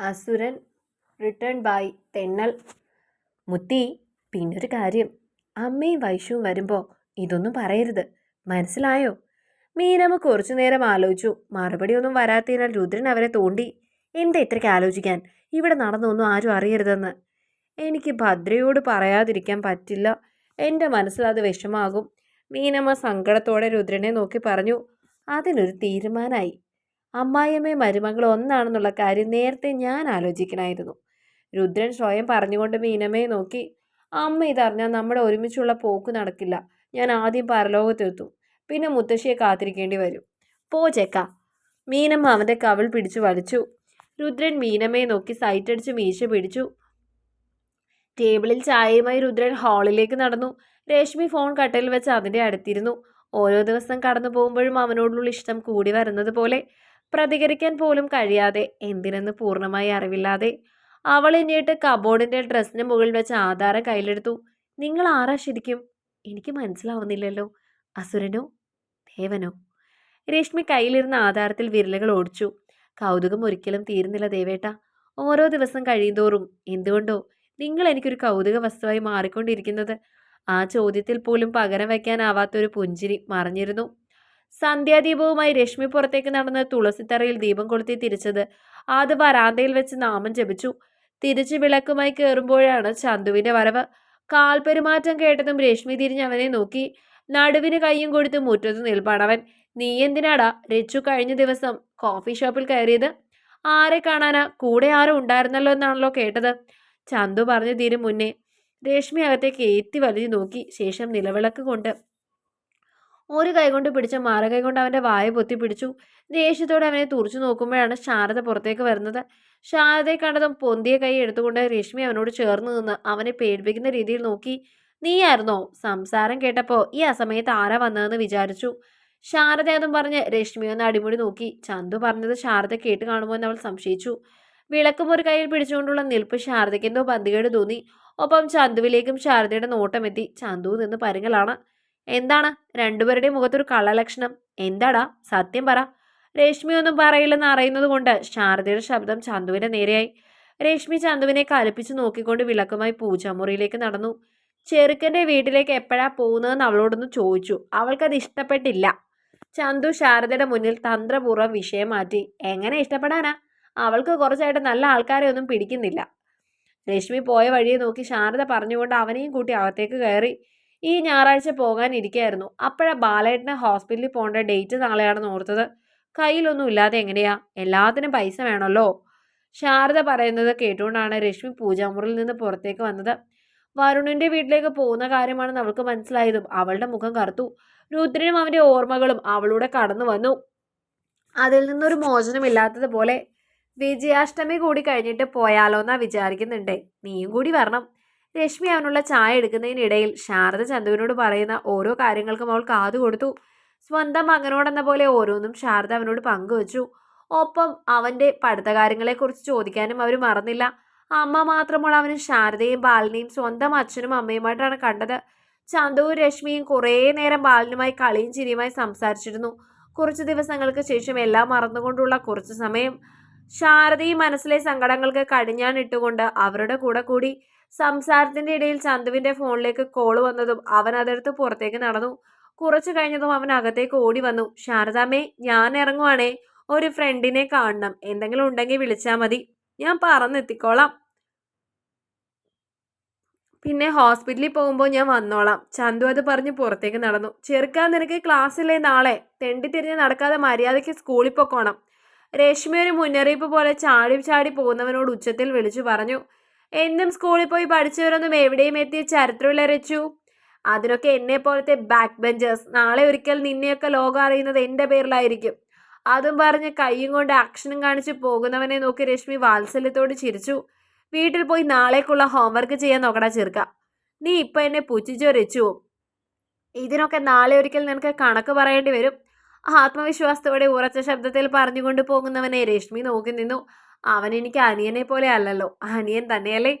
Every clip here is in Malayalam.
അസുരൻ റിട്ടേൺ ബൈ തെന്നൽ മുത്തി. പിന്നൊരു കാര്യം അമ്മയും വൈഷുവും വരുമ്പോൾ ഇതൊന്നും പറയരുത്. മനസ്സിലായോ? മീനമ്മ കുറച്ചു നേരം ആലോചിച്ചു. മറുപടി ഒന്നും വരാത്തതിനാൽ രുദ്രൻ അവരെ തോണ്ടി എന്താ ഇത്രയ്ക്ക് ആലോചിക്കാൻ? ഇവിടെ നടന്നൊന്നും ആരും അറിയരുതെന്ന്. എനിക്ക് ഭദ്രയോട് പറയാതിരിക്കാൻ പറ്റില്ല. എന്റെ മനസ്സിൽ അത് വിഷമാകും. മീനമ്മ സങ്കടത്തോടെ രുദ്രനെ നോക്കി പറഞ്ഞു. അതിനൊരു തീരുമാനമായി അമ്മായിയമ്മയും മരുമകളും ഒന്നാണെന്നുള്ള കാര്യം നേരത്തെ ഞാൻ ആലോചിക്കണമായിരുന്നു രുദ്രൻ സ്വയം പറഞ്ഞുകൊണ്ട് മീനമ്മയെ നോക്കി അമ്മ ഇതറിഞ്ഞാൽ നമ്മുടെ ഒരുമിച്ചുള്ള പോക്ക് നടക്കില്ല. ഞാൻ ആദ്യം പരലോകത്തെത്തും. പിന്നെ മുത്തശ്ശിയെ കാത്തിരിക്കേണ്ടി വരും. പോ ചെക്ക. മീനമ്മ അവന്റെ കവിൾ പിടിച്ചു വലിച്ചു. രുദ്രൻ മീനമ്മയെ നോക്കി സൈറ്റടിച്ച് മീശ പിടിച്ചു. ടേബിളിൽ ചായയുമായി രുദ്രൻ ഹാളിലേക്ക് നടന്നു. രേഷ്മി ഫോൺ കട്ടയിൽ വെച്ച് അതിന്റെ അടുത്തിരുന്നു. ഓരോ ദിവസം കടന്നു പോകുമ്പോഴും അവനോടുള്ള ഇഷ്ടം കൂടി വരുന്നത് പോലെ പ്രതികരിക്കാൻ പോലും കഴിയാതെ എന്തിനെന്ന് പൂർണമായി അറിവില്ലാതെ അവൾ എന്നിട്ട് കബോർഡിന്റെ ഡ്രസ്സിന് മുകളിൽ വെച്ച് ആധാരം കയ്യിലെടുത്തു. നിങ്ങൾ ആരാ ശരിക്കും? എനിക്ക് മനസ്സിലാവുന്നില്ലല്ലോ. അസുരനോ? ദേവനോ? രശ്മി കയ്യിലിരുന്ന ആധാരത്തിൽ വിരലുകൾ ഓടിച്ചു. കൗതുകം ഒരിക്കലും തീരുന്നില്ല ദേവേട്ട. ഓരോ ദിവസം കഴിയുന്തോറും എന്തുകൊണ്ടോ നിങ്ങൾ എനിക്കൊരു കൗതുക വസ്തുവായി മാറിക്കൊണ്ടിരിക്കുന്നത്. ആ ചോദ്യത്തിൽ പോലും പകരം വയ്ക്കാനാവാത്തൊരു പുഞ്ചിരി മറഞ്ഞിരുന്നു. സന്ധ്യാദീപവുമായി രശ്മി പുറത്തേക്ക് നടന്ന് തുളസിത്തറയിൽ ദീപം കൊളുത്തി തിരിച്ചത്. അത് വരാന്തയിൽ വെച്ച് നാമം ജപിച്ചു. തിരിച്ചു വിളക്കുമായി കയറുമ്പോഴാണ് ചന്തുവിന്റെ വരവ്. കാൽപെരുമാറ്റം കേട്ടതും രശ്മി തിരിഞ്ഞ് അവനെ നോക്കി. നടുവിന് കൈയും കൊടുത്ത് മുറ്റത്ത് നിൽപ്പാണവൻ. നീ എന്തിനാടാ രച്ചു കഴിഞ്ഞ ദിവസം കോഫി ഷോപ്പിൽ കയറിയത്? ആരെ കാണാനാ? കൂടെ ആരും ഉണ്ടായിരുന്നല്ലോ എന്നാണല്ലോ കേട്ടത്. ചന്തു പറഞ്ഞു തീരും മുന്നേ. രശ്മി അകത്തേക്ക് ഏത്തി വലിഞ്ഞു നോക്കി. ശേഷം നിലവിളക്ക് കൊണ്ട് ഒരു കൈകൊണ്ട് പിടിച്ച മറുകൈ കൊണ്ട് അവന്റെ വായ പൊത്തി പിടിച്ചു. ദേഷ്യത്തോടെ അവനെ തുറച്ചു നോക്കുമ്പോഴാണ് ശാരദ പുറത്തേക്ക് വരുന്നത്. ശാരദയെ കണ്ടതും പൊന്തിയ കൈ എടുത്തുകൊണ്ട് രശ്മി അവനോട് ചേർന്ന് നിന്ന് അവനെ പേടിപ്പിക്കുന്ന രീതിയിൽ നോക്കി. നീയായിരുന്നോ? സംസാരം കേട്ടപ്പോൾ ഈ അസമയത്ത് ആരാ വന്നതെന്ന് വിചാരിച്ചു. ശാരദ അതും പറഞ്ഞ് രശ്മി ഒന്ന് അടിമുടി നോക്കി. ചന്തു പറഞ്ഞത് ശാരദ കേട്ട് കാണുമോ എന്ന് അവൾ സംശയിച്ചു. വിളക്കും ഒരു കയ്യിൽ പിടിച്ചുകൊണ്ടുള്ള നിൽപ്പ് ശാരദയ്ക്ക് എന്തോ പന്തികേട് തോന്നി. ഒപ്പം ചന്തുവിലേക്കും ശാരദയുടെ നോട്ടമെത്തി ചന്തു നിന്ന് പരുങ്ങലാണ്. എന്താണ്? രണ്ടുപേരുടെയും മുഖത്തൊരു കള്ളലക്ഷണം. എന്താടാ? സത്യം പറ. രശ്മി ഒന്നും പറയില്ലെന്ന് അറിയുന്നത് കൊണ്ട് ശാരദയുടെ ശബ്ദം ചന്തുവിന്റെ നേരെയായി. രശ്മി ചന്തുവിനെ കലിപ്പിച്ച് നോക്കിക്കൊണ്ട് വിളക്കുമായി പൂജാമുറിയിലേക്ക് നടന്നു. ചെറുക്കന്റെ വീട്ടിലേക്ക് എപ്പോഴാ പോകുന്നതെന്ന് അവളോടൊന്ന് ചോദിച്ചു. അവൾക്കത് ഇഷ്ടപ്പെട്ടില്ല. ചന്തു ശാരദയുടെ മുന്നിൽ തന്ത്രപൂർവം വിഷയം മാറ്റി. എങ്ങനെ ഇഷ്ടപ്പെടാനാ? അവൾക്ക് കുറച്ചായിട്ട് നല്ല ആൾക്കാരെ ഒന്നും പിടിക്കുന്നില്ല. രശ്മി പോയ വഴിയെ നോക്കി ശാരദ പറഞ്ഞുകൊണ്ട് അവനെയും കൂട്ടി അകത്തേക്ക് കയറി. ഈ ഞായറാഴ്ച പോകാനിരിക്കായിരുന്നു അപ്പോഴാ ബാലേട്ടനെ ഹോസ്പിറ്റലിൽ പോകേണ്ട ഡേറ്റ് നാളെയാണെന്ന് ഓർത്തത്. കയ്യിലൊന്നും ഇല്ലാതെ എങ്ങനെയാ? എല്ലാത്തിനും പൈസ വേണമല്ലോ? ശാരദ പറയുന്നത് കേട്ടുകൊണ്ടാണ് രശ്മി പൂജാമുറിയിൽ നിന്ന് പുറത്തേക്ക് വന്നത്. വരുണിന്റെ വീട്ടിലേക്ക് പോകുന്ന കാര്യമാണെന്ന് അവൾക്ക് മനസ്സിലായതും അവളുടെ മുഖം കറുത്തു. രുദ്രനും അവന്റെ ഓർമ്മകളും അവളൂടെ കടന്നു വന്നു. അതിൽ നിന്നൊരു മോചനമില്ലാത്തതുപോലെ വിജയാഷ്ടമി കൂടി കഴിഞ്ഞിട്ട് പോയാലോ എന്നാ വിചാരിക്കുന്നുണ്ടേ. നീയും കൂടി വരണം. രശ്മി അവനുള്ള ചായ എടുക്കുന്നതിനിടയിൽ ശാരദ ചന്തുവിനോട് പറയുന്ന ഓരോ കാര്യങ്ങൾക്കും അവൾ കാതു കൊടുത്തു. സ്വന്തം മകനോടെന്ന പോലെ ഓരോന്നും ശാരദ അവനോട് പങ്കുവച്ചു. ഒപ്പം അവന്റെ പഠിത്തകാര്യങ്ങളെക്കുറിച്ച് ചോദിക്കാനും അവർ മറന്നില്ല. അമ്മ മാത്രമുള്ള അവന് ശാരദയും ബാലിനെയും സ്വന്തം അച്ഛനും അമ്മയുമായിട്ടാണ് കണ്ടത്. ചന്തുവും രശ്മിയും കുറേ നേരം ബാലനുമായി കളിയും ചിരിയുമായി സംസാരിച്ചിരുന്നു. കുറച്ച് ദിവസങ്ങൾക്ക് ശേഷം എല്ലാം മറന്നുകൊണ്ടുള്ള കുറച്ച് സമയം ശാരദയും മനസ്സിലെ സങ്കടങ്ങൾക്ക് കടിഞ്ഞാണിട്ടുകൊണ്ട് അവരുടെ കൂടെ കൂടി സംസാരത്തിന്റെ ഇടയിൽ ചന്തുവിന്റെ ഫോണിലേക്ക് കോൾ വന്നതും അവൻ അതെടുത്ത് പുറത്തേക്ക് നടന്നു. കുറച്ചു കഴിഞ്ഞതും അവൻ അകത്തേക്ക് ഓടി വന്നു. ശാരദാമ്മേ ഞാൻ ഇറങ്ങുവാണേ. ഒരു ഫ്രണ്ടിനെ കാണണം. എന്തെങ്കിലും ഉണ്ടെങ്കിൽ വിളിച്ചാൽ മതി. ഞാൻ പറന്നെത്തിക്കോളാം. പിന്നെ ഹോസ്പിറ്റലിൽ പോകുമ്പോൾ ഞാൻ വന്നോളാം. ചന്തു അത് പറഞ്ഞ് പുറത്തേക്ക് നടന്നു. ചെറുക്കാൻ നിനക്ക് ക്ലാസ്സില്ലേ നാളെ? തെണ്ടി തിരിഞ്ഞ് നടക്കാതെ മര്യാദയ്ക്ക് സ്കൂളിൽ പൊക്കോണം. രശ്മി ഒരു മുന്നറിയിപ്പ് പോലെ ചാടി ചാടി പോകുന്നവനോട് ഉച്ചത്തിൽ വിളിച്ചു പറഞ്ഞു. എന്നും സ്കൂളിൽ പോയി പഠിച്ചവരൊന്നും എവിടെയും എത്തിയ ചരിത്രമില്ല രച്ചു. അതിനൊക്കെ എന്നെ പോലത്തെ ബാക്ക് ബെഞ്ചേഴ്സ് നാളെ ഒരിക്കൽ നിന്നെയൊക്കെ ലോകം അറിയുന്നത് എന്റെ പേരിലായിരിക്കും. അതും പറഞ്ഞ് കൈയും കൊണ്ട് ആക്ഷനും കാണിച്ച് പോകുന്നവനെ നോക്കി രശ്മി വാത്സല്യത്തോട് ചിരിച്ചു. വീട്ടിൽ പോയി നാളേക്കുള്ള ഹോംവർക്ക് ചെയ്യാൻ നോക്കടാ ചെറുക്ക. നീ ഇപ്പൊ എന്നെ പുച്ഛിച്ചോ രച്ചുവോ ഇതിനൊക്കെ നാളെ ഒരിക്കൽ നിനക്ക് കണക്ക് പറയേണ്ടി വരും. ആത്മവിശ്വാസത്തോടെ ഉറച്ച ശബ്ദത്തിൽ പറഞ്ഞുകൊണ്ട് പോകുന്നവനെ രശ്മി നോക്കി നിന്നു. അവൻ എനിക്ക് അനിയനെ പോലെ അല്ലല്ലോ. അനിയൻ തന്നെയല്ലേ?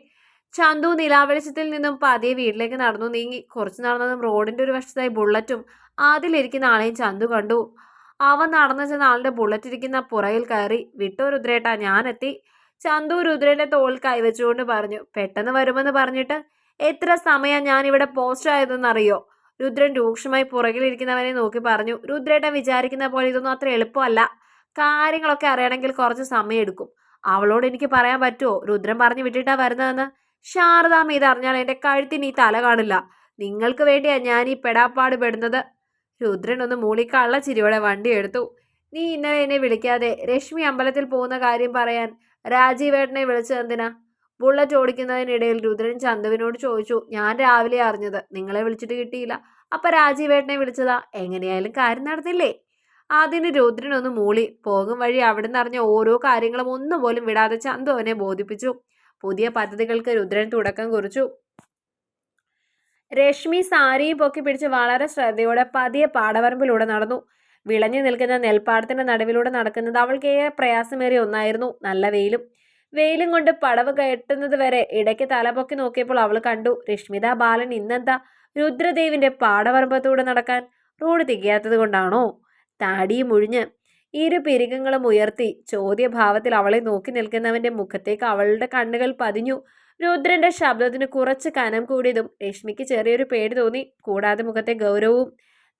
ചന്തു നിലാവെളിച്ചത്തിൽ നിന്നും പതിയെ വീട്ടിലേക്ക് നടന്നു നീങ്ങി. കുറച്ചു നടന്നതും റോഡിന്റെ ഒരു വശത്തായി ബുള്ളറ്റും അതിലിരിക്കുന്ന ആളെയും ചന്തു കണ്ടു. അവൻ നടന്നു ചെന്ന ആളുടെ ബുള്ളറ്റ് ഇരിക്കുന്ന പുറയിൽ കയറി. വിട്ടോ രുദ്രേട്ടാ ഞാനെത്തി. ചന്തു രുദ്രന്റെ തോൾ കൈവച്ചുകൊണ്ട് പറഞ്ഞു. പെട്ടെന്ന് വരുമെന്ന് പറഞ്ഞിട്ട് എത്ര സമയം ഞാൻ ഇവിടെ പോസ്റ്റ് ആയതെന്നറിയോ? രുദ്രൻ രൂക്ഷമായി പുറകിലിരിക്കുന്നവനെ നോക്കി പറഞ്ഞു. രുദ്രേട്ടൻ വിചാരിക്കുന്ന പോലെ ഇതൊന്നും അത്ര എളുപ്പമല്ല. കാര്യങ്ങളൊക്കെ അറിയണമെങ്കിൽ കുറച്ച് സമയം എടുക്കും അവളോട് എനിക്ക് പറയാൻ പറ്റുമോ രുദ്രൻ പറഞ്ഞു വിട്ടിട്ടാ വരുന്നതെന്ന്. ശാരദാമ്മ ഇത് അറിഞ്ഞാൽ എന്റെ കഴുത്തിന് ഈ തല കാണില്ല. നിങ്ങൾക്ക് വേണ്ടിയാ ഞാൻ ഈ പെടാപ്പാട് പെടുന്നത്. രുദ്രൻ ഒന്ന് മൂളി കള്ളച്ചിരിയോടെ വണ്ടി എടുത്തു. നീ ഇന്നലെ എന്നെ വിളിക്കാതെ രശ്മി അമ്പലത്തിൽ പോകുന്ന കാര്യം പറയാൻ രാജീവേട്ടനെ വിളിച്ചത് എന്തിനാ? ബുള്ളറ്റ് ഓടിക്കുന്നതിനിടയിൽ രുദ്രൻ ചന്തുവിനോട് ചോദിച്ചു ഞാൻ രാവിലെ അറിഞ്ഞത് നിങ്ങളെ വിളിച്ചിട്ട് കിട്ടിയില്ല. അപ്പൊ രാജീവേട്ടനെ വിളിച്ചതാ? എങ്ങനെയായാലും കാര്യം നടന്നില്ലേ? അതിന് രുദ്രനൊന്ന് മൂളി. പോകും വഴി അവിടെ അറിഞ്ഞ ഓരോ കാര്യങ്ങളും ഒന്നും പോലും വിടാതെ ചന്തു അവനെ ബോധിപ്പിച്ചു. പുതിയ പദ്ധതികൾക്ക് രുദ്രൻ തുടക്കം കുറിച്ചു. രശ്മി സാരിയും പൊക്കി പിടിച്ച് വളരെ ശ്രദ്ധയോടെ പതിയെ പാടവരമ്പിലൂടെ നടന്നു. വിളഞ്ഞു നിൽക്കുന്ന നെൽപ്പാടത്തിന്റെ നടുവിലൂടെ നടക്കുന്നത് അവൾക്ക് ഏറെ പ്രയാസമേറിയ ഒന്നായിരുന്നു. നല്ല വെയിലും. വെയിലും കൊണ്ട് പടവ് കെട്ടുന്നത് വരെ ഇടയ്ക്ക് തലപൊക്കി നോക്കിയപ്പോൾ അവൾ കണ്ടു രശ്മിത ബാലൻ ഇന്നെന്താ? രുദ്രദേവിന്റെ പാടവരമ്പത്തൂടെ നടക്കാൻ റോഡ് തികയാത്തത് കൊണ്ടാണോ? താടിയും ഒഴിഞ്ഞ് ഇരു പിരികങ്ങളും ഉയർത്തി ചോദ്യഭാവത്തിൽ അവളെ നോക്കി നിൽക്കുന്നവന്റെ മുഖത്തേക്ക് അവളുടെ കണ്ണുകൾ പതിഞ്ഞു. രുദ്രന്റെ ശബ്ദത്തിന് കുറച്ച് കനം കൂടിയതും രശ്മിക്ക് ചെറിയൊരു പേടി തോന്നി. കൂടാതെ മുഖത്തെ ഗൗരവവും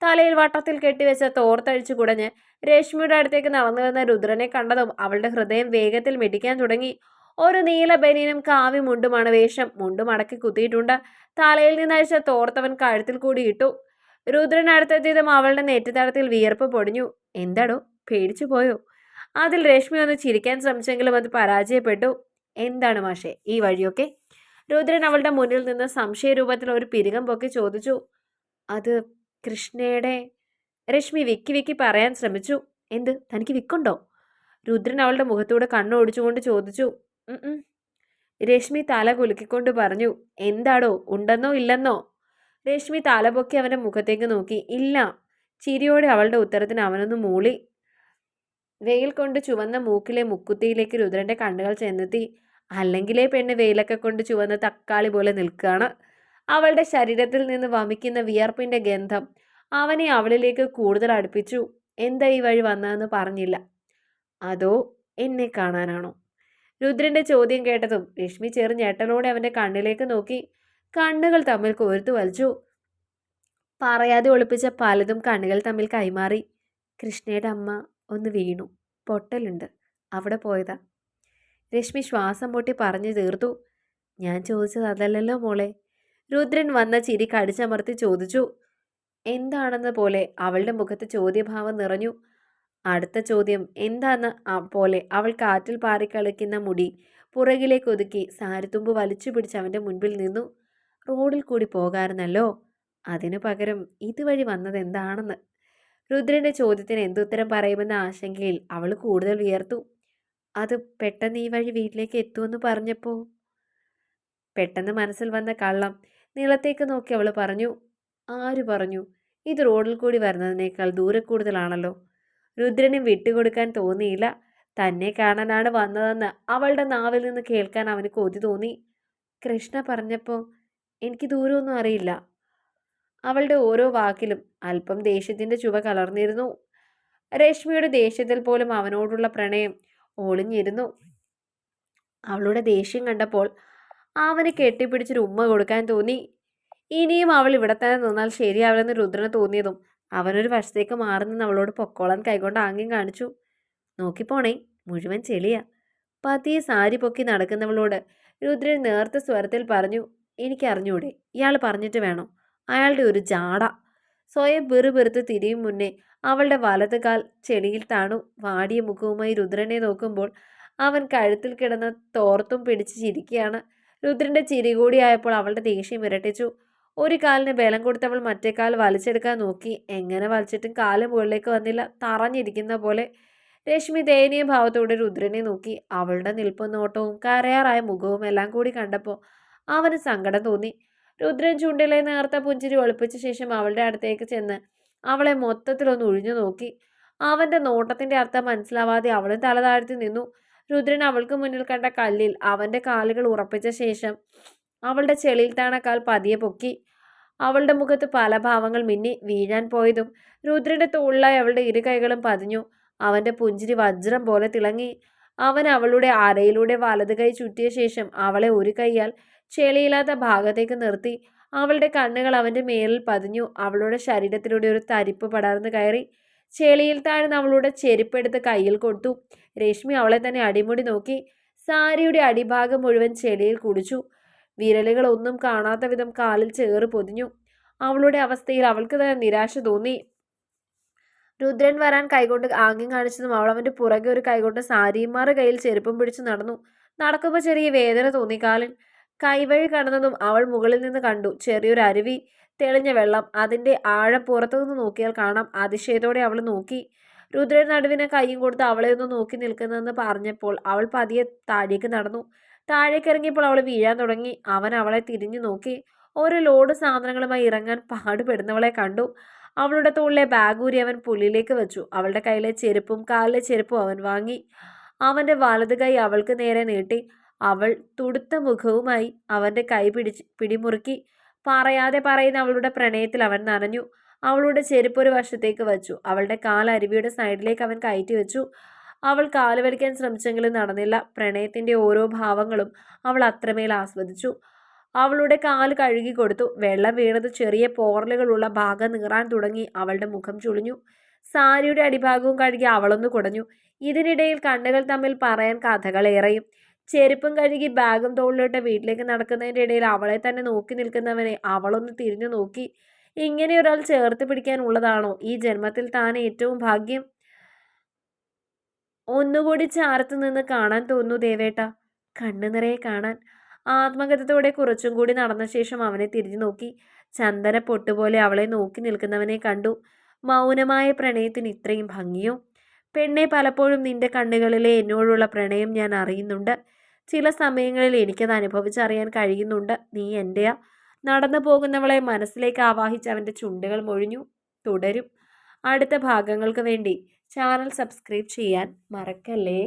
തലയിൽ വട്ടത്തിൽ കെട്ടിവെച്ച തോർത്തഴിച്ചു കുടഞ്ഞ് രശ്മിയുടെ അടുത്തേക്ക് നടന്നു വന്ന രുദ്രനെ കണ്ടതും അവളുടെ ഹൃദയം വേഗത്തിൽ മിടിക്കാൻ തുടങ്ങി. ഒരു നീല ബനിയനും കാവി മുണ്ടുമാണ് വേഷം. മുണ്ടും മടക്കി കുത്തിയിട്ടുണ്ട്. തലയിൽ നിന്നഴിച്ച തോർത്തവൻ കഴുത്തിൽ കൂടി ഇട്ടു. രുദ്രൻ അടുത്തെത്തിയതും അവളുടെ നെറ്റിത്തടത്തിൽ വിയർപ്പ് പൊടിഞ്ഞു. എന്താടോ? പേടിച്ചു പോയോ? അതിൽ രശ്മി ഒന്ന് ചിരിക്കാൻ ശ്രമിച്ചെങ്കിലും അത് പരാജയപ്പെട്ടു. എന്താണ് മാഷെ ഈ വഴിയൊക്കെ? രുദ്രൻ അവളുടെ മുന്നിൽ നിന്ന് സംശയ രൂപത്തിൽ ഒരു പിരികം പൊക്കി ചോദിച്ചു. അത് കൃഷ്ണയുടെ? രശ്മി വിക്കി വിക്കി പറയാൻ ശ്രമിച്ചു. എന്ത് തനിക്ക് വിക്കുണ്ടോ? രുദ്രൻ അവളുടെ മുഖത്തൂടെ കണ്ണോടിച്ചുകൊണ്ട് ചോദിച്ചു. രശ്മി തല കുലുക്കിക്കൊണ്ട് പറഞ്ഞു. എന്താടോ ഉണ്ടെന്നോ ഇല്ലെന്നോ? രശ്മി തലപൊക്കി അവന്റെ മുഖത്തേക്ക് നോക്കി. ഇല്ല ചിരിയോടെ അവളുടെ ഉത്തരത്തിന് അവനൊന്ന് മൂളി. വെയിൽ കൊണ്ട് ചുവന്ന മൂക്കിലെ മുക്കുത്തിയിലേക്ക് രുദ്രന്റെ കണ്ണുകൾ ചെന്നെത്തി. അല്ലെങ്കിലേ പെണ്ണ് വെയിലൊക്കെ കൊണ്ട് ചുവന്ന തക്കാളി പോലെ നിൽക്കുകയാണ്. അവളുടെ ശരീരത്തിൽ നിന്ന് വമിക്കുന്ന വിയർപ്പിന്റെ ഗന്ധം അവനെ അവളിലേക്ക് കൂടുതൽ അടുപ്പിച്ചു. എന്താ ഈ വഴി വന്നതെന്ന് പറഞ്ഞില്ല. അതോ എന്നെ കാണാനാണോ? രുദ്രന്റെ ചോദ്യം കേട്ടതും രശ്മി ചെറു ഞെട്ടലോടെ അവന്റെ കണ്ണിലേക്ക് നോക്കി. കണ്ണുകൾ തമ്മിൽ കോർത്തു വലിച്ചു. പറയാതെ ഒളിപ്പിച്ച പലതും കണ്ണുകൾ തമ്മിൽ കൈമാറി. കൃഷ്ണയുടെ അമ്മ ഒന്ന് വീണു. പൊട്ടലുണ്ട്. അവിടെ പോയതാ. രശ്മി ശ്വാസം പൊട്ടി പറഞ്ഞു തീർത്തു. ഞാൻ ചോദിച്ചത് അതല്ലല്ലോ മോളെ. രുദ്രൻ വന്ന ചിരി കടിച്ചമർത്തി ചോദിച്ചു. എന്താണെന്ന പോലെ അവളുടെ മുഖത്ത് ചോദ്യഭാവം നിറഞ്ഞു. അടുത്ത ചോദ്യം എന്താന്ന് പോലെ അവൾ കാറ്റിൽ പാറിക്കളിക്കുന്ന മുടി പുറകിലേക്ക് ഒതുക്കി സാരിത്തുമ്പ് വലിച്ചു പിടിച്ച് അവന്റെ മുൻപിൽ നിന്നു. റോഡിൽ കൂടി പോകാറുന്നല്ലോ? അതിനു പകരം ഇതുവഴി വന്നത് എന്താണെന്ന്? രുദ്രന്റെ ചോദ്യത്തിന് എന്തുത്തരം പറയുമെന്ന ആശങ്കയിൽ അവൾ കൂടുതൽ വിയർത്തു. അത് പെട്ടെന്ന് ഈ വഴി വീട്ടിലേക്ക് എത്തുമെന്ന് പറഞ്ഞപ്പോൾ പെട്ടെന്ന് മനസ്സിൽ വന്ന കള്ളം നീളത്തേക്ക് നോക്കി അവൾ പറഞ്ഞു. ആര് പറഞ്ഞു? ഇത് റോഡിൽ കൂടി വരുന്നതിനേക്കാൾ ദൂരെ കൂടുതലാണല്ലോ. രുദ്രനും വിട്ടുകൊടുക്കാൻ തോന്നിയില്ല. തന്നെ കാണാനാണ് വന്നതെന്ന് അവളുടെ നാവിൽ നിന്ന് കേൾക്കാൻ അവന് കൊതി തോന്നി. കൃഷ്ണ പറഞ്ഞപ്പോൾ എനിക്ക് ദൂരമൊന്നും അറിയില്ല. അവളുടെ ഓരോ വാക്കിലും അല്പം ദേഷ്യത്തിന്റെ ചുവ കലർന്നിരുന്നു. രശ്മിയുടെ ദേഷ്യത്തിൽ പോലും അവനോടുള്ള പ്രണയം ഒളിഞ്ഞിരുന്നു. അവളുടെ ദേഷ്യം കണ്ടപ്പോൾ അവന് കെട്ടിപ്പിടിച്ചൊരു ഉമ്മ കൊടുക്കാൻ തോന്നി. ഇനിയും അവൾ ഇവിടെ തന്നെ നിന്നാൽ ശരിയാവില്ലെന്ന് രുദ്രന് തോന്നിയതും അവനൊരു വശത്തേക്ക് മാറി നിന്ന് അവളോട് പൊക്കോളാൻ കൈകൊണ്ട് ആംഗ്യം കാണിച്ചു. നോക്കിപ്പോണേ മുഴുവൻ ചെളിയാ. പതിയെ സാരി പൊക്കി നടക്കുന്നവളോട് രുദ്രൻ നേർത്ത സ്വരത്തിൽ പറഞ്ഞു. എനിക്കറിഞ്ഞൂടെ. ഇയാൾ പറഞ്ഞിട്ട് വേണം. അയാളുടെ ഒരു ജാട. സ്വയം വെറുപെറുത്ത് തിരിയും മുന്നേ അവളുടെ വലത് കാൽ ചെളിയിൽ താണു വാടിയ മുഖവുമായി രുദ്രനെ നോക്കുമ്പോൾ അവൻ കഴുത്തിൽ കിടന്ന തോർത്തും പിടിച്ച് ചിരിക്കുകയാണ്. രുദ്രന്റെ ചിരി കൂടിയായപ്പോൾ അവളുടെ ദേഷ്യം ഇരട്ടിച്ചു. ഒരു കാലിന് ബലം കൊടുത്തവൾ മറ്റേ കാൽ വലിച്ചെടുക്കാൻ നോക്കി. എങ്ങനെ വലിച്ചിട്ടും കാൽ മുകളിലേക്ക് വന്നില്ല. തറഞ്ഞിരിക്കുന്ന പോലെ. രശ്മി ദയനീയ ഭാവത്തോടെ രുദ്രനെ നോക്കി. അവളുടെ നിൽപ്പ് നോട്ടവും കരയാറായ മുഖവും എല്ലാം കൂടി കണ്ടപ്പോൾ അവന് സങ്കടം തോന്നി. രുദ്രൻ ചുണ്ടിലെ നേർത്ത പുഞ്ചിരി ഒളിപ്പിച്ച ശേഷം അവളുടെ അടുത്തേക്ക് ചെന്ന് അവളെ മൊത്തത്തിലൊന്ന് ഒഴിഞ്ഞു നോക്കി. അവന്റെ നോട്ടത്തിന്റെ അർത്ഥം മനസ്സിലാവാതെ അവളും തല താഴ്ത്തി നിന്നു. രുദ്രൻ അവൾക്ക് മുന്നിൽ കണ്ട കല്ലിൽ അവന്റെ കാലുകൾ ഉറപ്പിച്ച ശേഷം അവളുടെ ചെളിയിൽ താണ കാൽ പതിയെ പൊക്കി. അവളുടെ മുഖത്ത് പല ഭാവങ്ങൾ മിന്നി വീഴാൻ പോയതും രുദ്രന്റെ തോളിലായി അവളുടെ ഇരു കൈകളും പതിഞ്ഞു. അവന്റെ പുഞ്ചിരി വജ്രം പോലെ തിളങ്ങി. അവൻ അവളുടെ അരയിലൂടെ വലത് കൈ ചുറ്റിയ ശേഷം അവളെ ഒരു കൈയാൽ ചെളിയില്ലാത്ത ഭാഗത്തേക്ക് നിർത്തി. അവളുടെ കണ്ണുകൾ അവന്റെ മേലിൽ പതിഞ്ഞു. അവളുടെ ശരീരത്തിലൂടെ ഒരു തരിപ്പ് പടർന്നു കയറി. ചെളിയിൽ താഴ്ന്ന് അവളുടെ ചെരുപ്പെടുത്ത് കയ്യിൽ കൊടുത്തു. രശ്മി അവളെ തന്നെ അടിമുടി നോക്കി. സാരിയുടെ അടിഭാഗം മുഴുവൻ ചെളിയിൽ കുടിച്ചു. വിരലുകൾ ഒന്നും കാണാത്ത വിധം കാലിൽ ചേറ് പൊതിഞ്ഞു. അവളുടെ അവസ്ഥയിൽ അവൾക്ക് തന്നെ നിരാശ തോന്നി. രുദ്രൻ വരാൻ കൈകൊണ്ട് ആംഗ്യം കാണിച്ചതും അവൾ അവന്റെ പുറകെ ഒരു കൈകൊണ്ട് സാരിമാറ് കയ്യിൽ ചെരുപ്പും പിടിച്ചു നടന്നു. നടക്കുമ്പോൾ ചെറിയ വേദന തോന്നി കാലിൽ. കൈവഴി കടന്നതും അവൾ മുകളിൽ നിന്ന് കണ്ടു. ചെറിയൊരു അരുവി തെളിഞ്ഞ വെള്ളം. അതിന്റെ ആഴം പുറത്തുനിന്ന് നോക്കിയാൽ കാണാം. അതിശയത്തോടെ അവൾ നോക്കി. രുദ്രൻ നടുവിനെ കൈയും കൊടുത്ത് അവളെ ഒന്ന് നോക്കി നിൽക്കുന്നതെന്ന് പറഞ്ഞപ്പോൾ അവൾ പതിയെ താഴേക്ക് നടന്നു. താഴേക്ക് ഇറങ്ങിയപ്പോൾ അവൾ വീഴാൻ തുടങ്ങി. അവൻ അവളെ തിരിഞ്ഞു നോക്കി. ഒരു ലോഡ് സാധനങ്ങളുമായി ഇറങ്ങാൻ പാടുപെടുന്നവളെ കണ്ടു. അവളുടെ തോളിലെ ബാഗ് ഊരി അവൻ പുല്ലിലേക്ക് വെച്ചു. അവളുടെ കയ്യിലെ ചെരുപ്പും കാലിലെ ചെരുപ്പും അവൻ വാങ്ങി. അവന്റെ വലത് കൈ അവൾക്ക് നേരെ നീട്ടി. അവൾ തുടുത്ത മുഖവുമായി അവന്റെ കൈ പിടിച്ച് പിടിമുറുക്കി പറയാതെ പറയുന്ന അവളുടെ പ്രണയത്തിൽ അവൻ നനഞ്ഞു. അവളുടെ ചെരുപ്പ് ഒരു വശത്തേക്ക് വച്ചു. അവളുടെ കാൽ അരുവിയുടെ സൈഡിലേക്ക് അവൻ കയറ്റി വെച്ചു. അവൾ കാൽ വലിക്കാൻ ശ്രമിച്ചെങ്കിലും നടന്നില്ല. പ്രണയത്തിന്റെ ഓരോ ഭാവങ്ങളും അവൾ അത്രമേൽ ആസ്വദിച്ചു. അവളുടെ കാൽ കഴുകി കൊടുത്തു. വെള്ളം വീണത് ചെറിയ പോറലുകളുള്ള ഭാഗം നീറാൻ തുടങ്ങി. അവളുടെ മുഖം ചുളിഞ്ഞു. സാരിയുടെ അടിഭാഗവും കഴുകി അവളൊന്ന് കുടഞ്ഞു. ഇതിനിടയിൽ കണ്ണുകൾ തമ്മിൽ പറയാൻ കഥകളേറെയും ചെരുപ്പും കഴുകി ബാഗും തോളിലിട്ട് വീട്ടിലേക്ക് നടക്കുന്നതിന്റെ ഇടയിൽ അവളെ തന്നെ നോക്കി നിൽക്കുന്നവനെ അവളൊന്ന് തിരിഞ്ഞു നോക്കി. ഇങ്ങനെ ഒരാൾ ചേർത്ത് പിടിക്കാനുള്ളതാണോ? ഈ ജന്മത്തിൽ താൻ ഏറ്റവും ഭാഗ്യം? ഒന്നുകൂടി ചാർത്ത് നിന്ന് കാണാൻ തോന്നു ദേവേട്ട. കണ്ണു നിറയെ കാണാൻ. ആത്മഗതത്തോടെ കുറച്ചും കൂടി നടന്ന ശേഷം അവനെ തിരിഞ്ഞു നോക്കി. ചന്ദന പൊട്ടുപോലെ അവളെ നോക്കി നിൽക്കുന്നവനെ കണ്ടു. മൗനമായ പ്രണയത്തിന് ഇത്രയും ഭംഗിയോ? പെണ്ണെ പലപ്പോഴും നിന്റെ കണ്ണുകളിലെ എന്നോടുള്ള പ്രണയം ഞാൻ അറിയുന്നുണ്ട്. ചില സമയങ്ങളിൽ എനിക്കത് അനുഭവിച്ചറിയാൻ കഴിയുന്നുണ്ട്. നീ എന്റെയാ നടന്നു പോകുന്നവളെ മനസ്സിലേക്ക് ആവാഹിച്ച് അവന്റെ ചുണ്ടുകൾ മൊഴിഞ്ഞു തുടരും. അടുത്ത ഭാഗങ്ങൾക്ക് വേണ്ടി ചാനൽ സബ്സ്ക്രൈബ് ചെയ്യാൻ മറക്കല്ലേ?